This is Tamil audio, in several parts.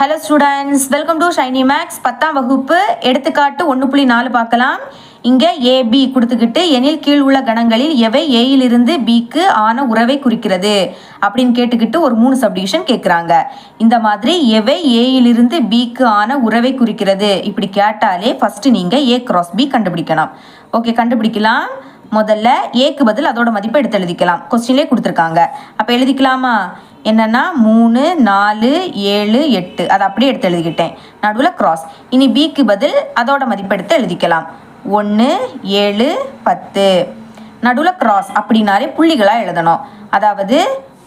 Hello students welcome to shiny max பத்தாம் வகுப்பு. எடுத்துக்காட்டு ஒன்று புள்ளி நாலு பார்க்கலாம். இங்கே ஏபி கொடுத்துக்கிட்டு எனில் கீழ் உள்ள கணங்களில் எவை ஏயிலிருந்து பிக்கு ஆன உறவை குறிக்கிறது? அப்படின்னு கேட்டுக்கிட்டு ஒரு மூணு சப்டிவிஷன் கேட்குறாங்க. இந்த மாதிரி எவை ஏயிலிருந்து பிக்கு ஆன உறவை குறிக்கிறது? இப்படி கேட்டாலே ஃபஸ்ட்டு நீங்கள் ஏ கிராஸ் பி கண்டுபிடிக்கணும் ஓகே கண்டுபிடிக்கலாம். முதல்ல ஏக்கு பதில் அதோட மதிப்பை எடுத்து எழுதிக்கலாம். கொஸ்டின்லேயே கொடுத்துருக்காங்க. அப்போ எழுதிக்கலாமா? என்னென்னா மூணு நாலு ஏழு எட்டு. அதை அப்படியே எடுத்து எழுதிக்கிட்டேன். நடுவில் க்ராஸ் இனி பிக்கு பதில் அதோட மதிப்பை எடுத்து எழுதிக்கலாம். ஒன்று ஏழு பத்து. நடுவில் க்ராஸ் அப்படின்னாலே புள்ளிகளாக எழுதணும். அதாவது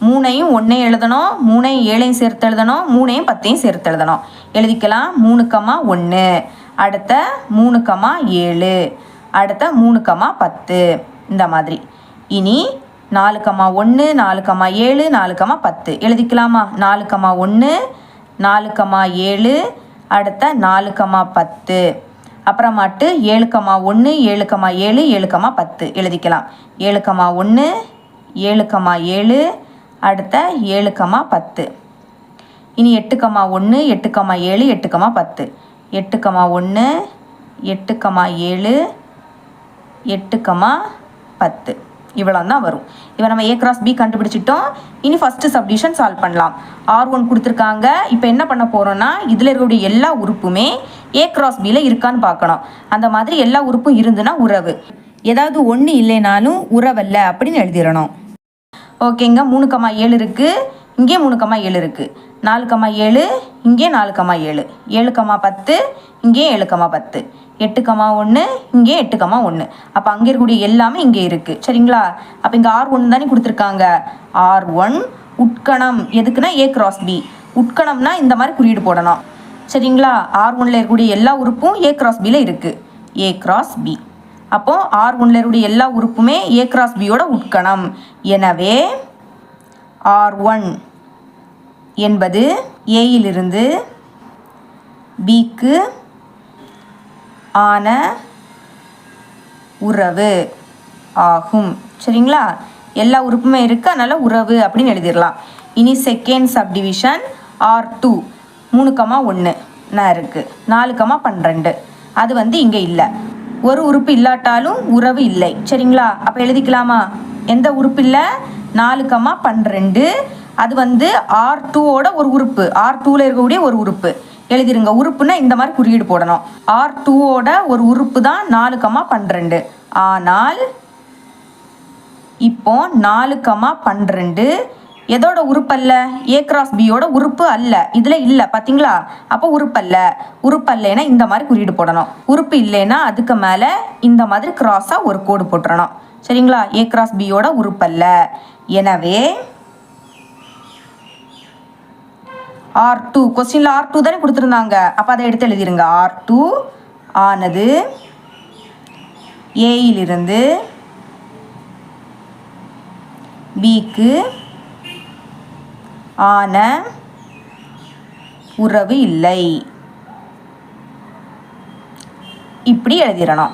மூணையும் ஒன்றையும் எழுதணும் மூணையும் ஏழையும் சேர்த்து எழுதணும் மூணையும் பத்தையும் சேர்த்து எழுதணும். எழுதிக்கலாம் மூணு கம்மா ஒன்று அடுத்த மூணு கம்மா ஏழு. அடுத்த மூணு கமா பத்து. இந்த மாதிரி. இனி நாலு கமா ஒன்று நாலு கமா ஏழு நாலு கமா பத்து. எழுதிக்கலாமா? நாலு கமா ஒன்று நாலு கமா ஏழு அடுத்த நாலு கமா பத்து. அப்புறமாட்டு ஏழு கமா ஒன்று ஏழு கமா ஏழு ஏழு கமா பத்து. எழுதிக்கலாம். ஏழு கமா ஒன்று ஏழு கமா ஏழு அடுத்த ஏழு கமா பத்து. இனி எட்டு கமா ஒன்று எட்டு கமா ஏழு எட்டு கமா பத்து. எட்டு கமா ஒன்று எட்டு கமா ஏழு எட்டு கமா பத்து. இவ்வளோ தான் வரும். இப்போ நம்ம ஏ கிராஸ் பி கண்டுபிடிச்சிட்டோம். இனி ஃபஸ்ட்டு சப்டிஷன் சால்வ் பண்ணலாம். ஆர் ஒன் கொடுத்துருக்காங்க. இப்போ என்ன பண்ண போகிறோன்னா இதில் இருக்கக்கூடிய எல்லா உறுப்புமே ஏ கிராஸ் பியில் இருக்கான்னு பார்க்கணும். அந்த மாதிரி எல்லா உறுப்பும் இருந்துன்னா உறவு. ஏதாவது ஒன்று இல்லைனாலும் உறவல்ல அப்படின்னு எழுதிடணும். ஓகேங்க மூணு கமா ஏழு இருக்குது இங்கே மூணு கமா ஏழு இருக்குது நாலு கமா ஏழு இங்கே நாலு கமா ஏழு. ஏழு கமா பத்து இங்கே ஏழு கமா பத்து. எட்டு கமா ஒன்று இங்கே எட்டு கமா ஒன்று அப்போ அங்கே இருக்கக்கூடிய எல்லாமே இங்கே இருக்குது சரிங்களா? அப்போ இங்கே ஆர் ஒன்று தானே கொடுத்துருக்காங்க. ஆர் ஒன் உட்கணம். எதுக்குன்னா ஏ கிராஸ் பி உட்கணம்னா இந்த மாதிரி குறியீடு போடணும். சரிங்களா? ஆர் ஒன்ல இருக்கக்கூடிய எல்லா உறுப்பும் ஏ கிராஸ் பியில் இருக்குது ஏ கிராஸ் பி அப்போது ஆர் ஒன்ல இருக்கக்கூடிய எல்லா உறுப்புமே ஏ கிராஸ் பியோட உட்கணம். எனவே ஆர் ஒன் என்பது ஏயிலிருந்து பிக்கு ஆன உறவு ஆகும். சரிங்களா? எல்லா உறுப்புமே இருக்கு. அதனால் உறவு அப்படின்னு எழுதிடலாம். இனி செகண்ட் சப்டிவிஷன் ஆர் டூ மூணு கமா ஒன்று நான் இருக்குது நாலு கமா பன்னிரெண்டு. அது வந்து இங்கே இல்லை. ஒரு உறுப்பு இல்லாட்டாலும் உறவு இல்லை. சரிங்களா? அப்போ எழுதிக்கலாமா? எந்த உறுப்பு இல்லை? நாலு கமா பன்னிரெண்டு. அது வந்து ஆர் டூவோட ஒரு உறுப்பு. ஆர் டூவில் இருக்கக்கூடிய ஒரு உறுப்பு. எழுதிருங்க. உறுப்புன்னா இந்த மாதிரி குறியீடு போடணும். ஆர் டூவோட ஒரு உறுப்பு தான் நாலு கமா பன்னிரெண்டு. ஆனால் இப்போ நாலு கமா பன்னிரெண்டு. எதோட உறுப்பு அல்ல ஏ கிராஸ் பியோட உறுப்பு அல்ல. இதில் இல்லை. பார்த்தீங்களா அப்போ உறுப்பு அல்ல உறுப்பு இந்த மாதிரி குறியீடு போடணும். உறுப்பு இல்லைன்னா அதுக்கு மேலே இந்த மாதிரி கிராஸாக ஒரு கோடு போட்டுறணும். சரிங்களா? ஏ கிராஸ் பியோட உறுப்பு அல்ல எனவே ஆர் டூ கொஸ்டினில் ஆர் டூ தானே கொடுத்துருந்தாங்க. அப்போ அதை எடுத்து எழுதிருங்க. ஆர் டூ ஆனது ஏயிலிருந்து பிக்கு ஆன உறவு இல்லை. இப்படி எழுதிடணும்.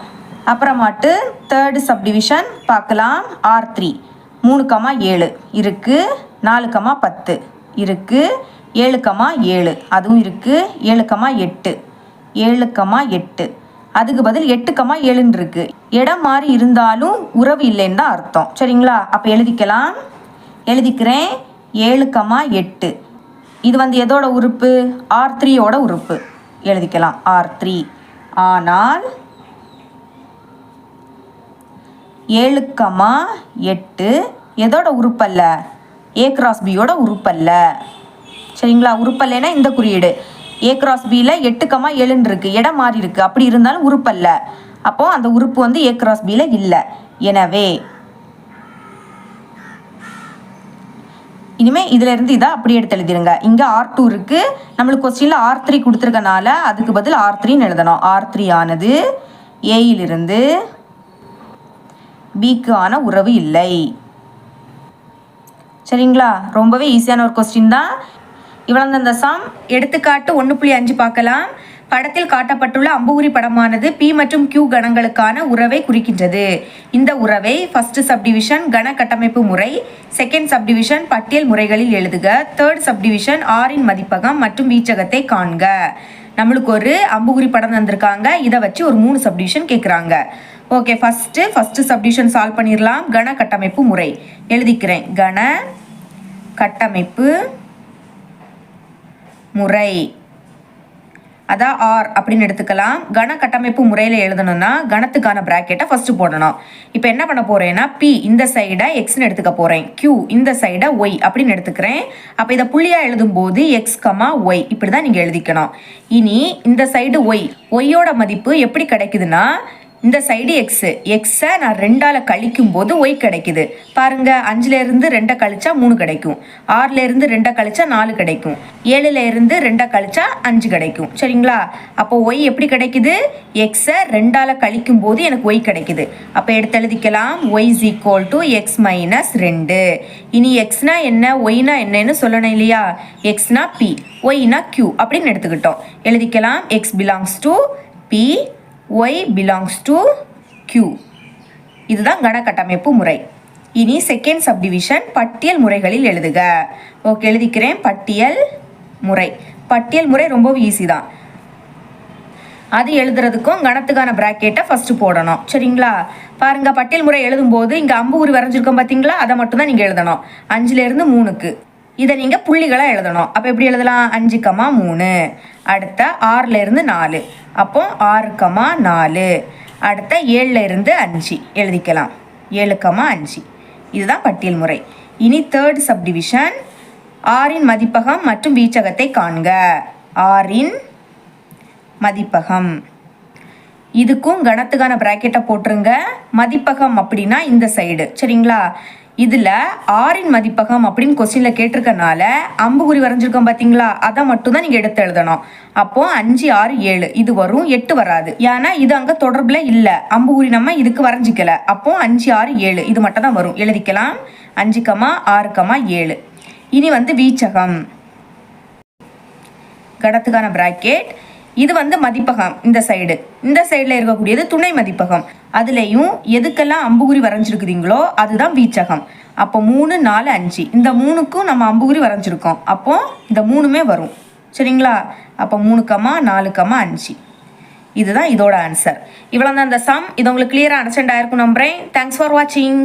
அப்புறமாட்டு தேர்டு சப்டிவிஷன் பார்க்கலாம். ஆர் த்ரீ மூணு கமா ஏழு. இருக்குது நாலு கமா பத்து. இருக்குது ஏழு கமா ஏழு. அதுவும் இருக்குது ஏழு கமா எட்டு. ஏழு கமா எட்டு. அதுக்கு பதில் எட்டு கமா ஏழுன்னு இருக்கு. இடம் மாறி இருந்தாலும் உறவு இல்லைன்னு தான் அர்த்தம். சரிங்களா? அப்போ எழுதிக்கலாம். எழுதிக்கிறேன். ஏழு கமா எட்டு. இது வந்து எதோட உறுப்பு? ஆர் த்ரீயோட உறுப்பு. எழுதிக்கலாம். R three. ஆனால் ஏழு கமா எட்டு எதோட உறுப்பல்ல? ஏ கிராஸ் பியோட உறுப்பல்ல. சரிங்களா? உறுப்பல்லைன்னா இந்த குறியீடு. ஏ கிராஸ் பியில் எட்டு கமா ஏழுன்னு இருக்குது இடம் மாறி இருக்குது அப்படி இருந்தாலும் உறுப்பல்ல அப்போது அந்த உறுப்பு வந்து ஏ கிராஸ் பியில் இல்லை. எனவே இனிமேல் இதிலேருந்து இதை அப்படியே எடுத்து எழுதிருங்க. இங்கே ஆர் டூ இருக்கு. நம்மளுக்கு கொஸ்டினில் ஆர் த்ரீ கொடுத்துருக்கனால அதுக்கு பதில் ஆர் த்ரீன்னு எழுதணும். ஆர் த்ரீ ஆனது ஏயிலிருந்து பிக்கு ஆன உறவு இல்லை. சரிங்களா? ரொம்பவே ஈஸியான ஒரு கொஸ்டின் தான். இவ்வளோ சாம் எடுத்துக்காட்டு ஒன்று புள்ளி அஞ்சு பார்க்கலாம். படத்தில் காட்டப்பட்டுள்ள அம்புகுறி படமானது பி மற்றும் கியூ கணங்களுக்கான உறவை குறிக்கின்றது. இந்த உறவை ஃபர்ஸ்ட் சப்டிவிஷன் கன கட்டமைப்பு முறை செகண்ட் சப்டிவிஷன் பட்டியல் முறைகளில் எழுதுக தேர்ட் சப்டிவிஷன் ஆரின் மதிப்பகம் மற்றும் வீச்சகத்தை காண்க. நம்மளுக்கு ஒரு அம்புகுறி படம் தந்திருக்காங்க. இதை வச்சு ஒரு மூணு சப்டிவிஷன் கேட்குறாங்க okay first first subdivision solve பண்ணிடலாம் கன கட்டமைப்பு முறை. எழுதிக்கிறேன். கன கட்டமைப்பு முறை. அதான் ஆர் அப்படின்னு எடுத்துக்கலாம். கன கட்டமைப்பு முறையில் எழுதணும்னா கணத்துக்கான ப்ராக்கெட்டை ஃபஸ்ட்டு போடணும். இப்போ என்ன பண்ண போகிறேன்னா பி இந்த சைடை எக்ஸ்னு எடுத்துக்க போகிறேன் கியூ இந்த சைடை ஒய் அப்படின்னு எடுத்துக்கிறேன். அப்போ இதை புள்ளியாக எழுதும்போது எக்ஸ் கமா ஒய் இப்படி தான் நீங்கள் எழுதிக்கணும். இனி இந்த சைடு ஒய் ஒய்யோட மதிப்பு எப்படி கிடைக்குதுன்னா இந்த சைடு எக்ஸு எக்ஸை நான் ரெண்டால் கழிக்கும் போது ஒய் கிடைக்குது. பாருங்க அஞ்சுலேருந்து ரெண்டை கழிச்சா மூணு கிடைக்கும். ஆறுலேருந்து ரெண்டை கழிச்சா நாலு கிடைக்கும். ஏழுலேருந்து ரெண்டை கழிச்சா அஞ்சு கிடைக்கும். சரிங்களா? அப்போ ஒய் எப்படி கிடைக்குது? எக்ஸை ரெண்டால் கழிக்கும் போது எனக்கு ஒய் கிடைக்குது. அப்போ எடுத்து எழுதிக்கலாம். Y is equal to x minus ரெண்டு. இனி எக்ஸ்னா என்ன? ஒய்னா என்னன்னு சொல்லணும் இல்லையா? எக்ஸ்னா பி ஒய்னா கியூ அப்படின்னு எடுத்துக்கிட்டோம். எழுதிக்கலாம். X belongs to B y belongs to q. இதுதான் கண கட்டமைப்பு முறை. இனி செகண்ட் சப்டிவிஷன் பட்டியல் முறைகளில் எழுதுக. ஓகே எழுதிக்கிறேன். பட்டியல் முறை. பட்டியல் முறை ரொம்ப ஈஸி தான். அது எழுதுறதுக்கும் கணத்துக்கான ப்ராக்கெட்டை ஃபஸ்ட்டு போடணும். சரிங்களா? பாருங்கள் பட்டியல் முறை எழுதும்போது அம்பு ஊரு வரைஞ்சிருக்கோம் பார்த்தீங்களா அதை மட்டும் தான் எழுதணும். அஞ்சுலேருந்து மூணுக்கு. இதை நீங்கள் புள்ளிகளாக எழுதணும். அப்போ எப்படி எழுதலாம்? அஞ்சு கமா மூணு. அடுத்த ஆறுலேருந்து நாலு. அப்போ ஆறு கமா நாலு. அடுத்த ஏழுலேருந்து அஞ்சு. எழுதிக்கலாம். ஏழு கமா அஞ்சு. இதுதான் பட்டியல் முறை. இனி தேர்ட் சப்டிவிஷன் ஆறின் மதிப்பகம் மற்றும் வீச்சகத்தை காண்க. ஆறின் மதிப்பகம். இதுக்கும் கணத்துக்கான ப்ராக்கெட்டை போட்டுருங்க. மதிப்பகம் அப்படின்னா இந்த சைடு சரிங்களா? இதில் ஆறின் மதிப்பகம் அப்படின்னு கொஸ்டினில் கேட்டிருக்கனால அம்புகுறி வரைஞ்சிருக்கோம் பார்த்தீங்களா அதை மட்டும் தான் நீங்கள் எடுத்து எழுதணும். அப்போ அஞ்சு ஆறு ஏழு. இது வரும் எட்டு வராது. ஏன்னா இது அங்கே தொடர்பில் இல்லை. அம்புகுறி நம்ம இதுக்கு வரைஞ்சிக்கல. அப்போ அஞ்சு ஆறு ஏழு. இது மட்டும் தான் வரும். எழுதிக்கலாம். அஞ்சு கமா ஆறு கமா ஏழு. இனி வந்து வீச்சகம். கடத்துக்கான பிராக்கெட் இது வந்து மதிப்பகம் இந்த சைடு இந்த சைடில் இருக்கக்கூடியது துணை மதிப்பகம். அதுலேயும் எதுக்கெல்லாம் அம்புகுறி வரைஞ்சிருக்குதுங்களோ அதுதான் வீச்சகம். அப்போ மூணு நாலு அஞ்சு. இந்த மூணுக்கும் நம்ம அம்புகுறி வரைஞ்சிருக்கோம். அப்போ இந்த மூணுமே வரும். சரிங்களா? அப்போ மூணு கம்மா நாலு கம்மா அஞ்சு. இதுதான் இதோட ஆன்சர் இவ்வளோ தான் இந்த சம் இது உங்களுக்கு கிளியராக அண்டர்ஸ்டாண்ட் ஆயிருக்கும் நம்புறேன். தேங்க்ஸ் ஃபார் வாட்சிங்